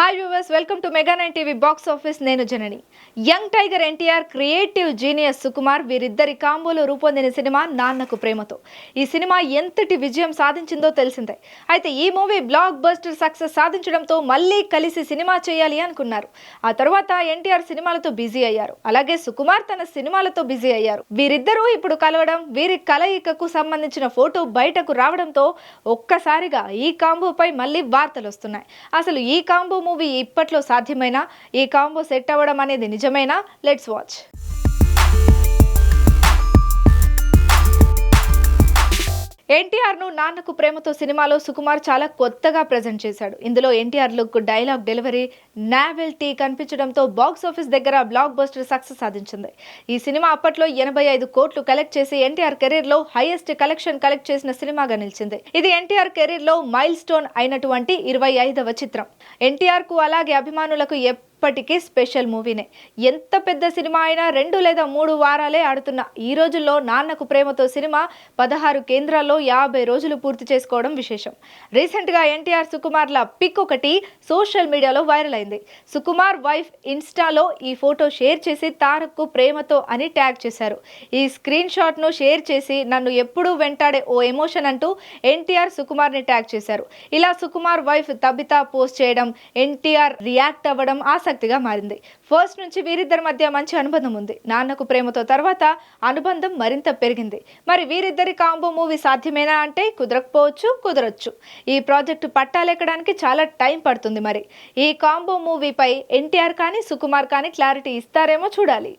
Hi viewers welcome to Mega nine TV box office నేను Janani. Young tiger NTR creative genius Sukumar వీరిద్దరి కాంబోలో రూపొందిన cinema Nannaku Prematho. ఈ cinema ఎంతటి విజయం సాధించిందో తెలిసిందే. అయితే ఈ మూవీ బ్లాక్ బస్టర్ సక్సెస్ సాధించడంతో మళ్ళీ కలిసి సినిమా చేయాలి అనుకున్నారు. ఆ తర్వాత ఎన్టీఆర్ సినిమాలతో బిజీ అయ్యారు. అలాగే సుకుమార్ తన సినిమాలతో బిజీ అయ్యారు. వీరిద్దరూ ఇప్పుడు కలవడం వీరి కలయికకు సంబంధించిన ఫోటో బయటకు రావడంతో ఒక్కసారిగా ఈ కాంబోపై మళ్ళీ వార్తలు వస్తున్నాయి అసలు ఈ కాంబో మూవీ ఇప్పట్లో సాధ్యమైనా ఈ కాంబో సెట్ అవ్వడం అనేది నిజమేనా? లెట్స్ వాచ్ ఎన్టీఆర్ను నాన్నకు ప్రేమతో సినిమాలో సుకుమార్ చాలా కొత్తగా ప్రజెంట్ చేశాడు. ఇందులో NTR look dialogue delivery novelty కనిపించడంతో బాక్స్ ఆఫీస్ దగ్గర బ్లాక్ బస్టర్ సక్సెస్ సాధించింది. ఈ సినిమా అప్పట్లో ఎనభై ఐదు కోట్లు కలెక్ట్ చేసి ఎన్టీఆర్ కెరీర్లో హైయెస్ట్ కలెక్షన్ కలెక్ట్ చేసిన సినిమాగా నిలిచింది. ఇది ఎన్టీఆర్ కెరీర్లో మైల్ స్టోన్ అయినటువంటి ఇరవై ఐదవ చిత్రం. ఎన్టీఆర్కు అలాగే అభిమానులకు ఇప్పటికీ స్పెషల్ మూవీనే. ఎంత పెద్ద సినిమా అయినా రెండు లేదా మూడు వారాలే ఆడుతున్న. ఈ రోజుల్లో నాన్నకు ప్రేమతో సినిమా పదహారు కేంద్రాల్లో యాభై రోజులు పూర్తి చేసుకోవడం విశేషం. రీసెంట్గా ఎన్టీఆర్ సుకుమార్ల పిక్ ఒకటి సోషల్ మీడియాలో వైరల్ అయింది. సుకుమార్ వైఫ్ ఇన్స్టాలో ఈ ఫోటో షేర్ చేసి తారక్కు ప్రేమతో అని ట్యాగ్ చేశారు. ఈ స్క్రీన్ షాట్ను షేర్ చేసి నన్ను ఎప్పుడూ వెంటాడే ఓ ఎమోషన్ అంటూ ఎన్టీఆర్ సుకుమార్ని ట్యాగ్ చేశారు. ఇలా సుకుమార్ వైఫ్ తబితా పోస్ట్ చేయడం ఎన్టీఆర్ రియాక్ట్ అవ్వడం ఆసక్తిగా మారింది. ఫస్ట్ నుంచి వీరిద్దరి మధ్య మంచి అనుబంధం ఉంది. నాన్నకు ప్రేమతో తర్వాత అనుబంధం మరింత పెరిగింది. మరి వీరిద్దరి కాంబో మూవీ సాధ్యమేనా అంటే కుదరకపోవచ్చు కుదరొచ్చు. ఈ ప్రాజెక్టు పట్టాలెక్కడానికి చాలా టైం పడుతుంది మరి. ఈ కాంబో మూవీపై ఎన్టీఆర్ కానీ సుకుమార్ కానీ క్లారిటీ ఇస్తారేమో చూడాలి.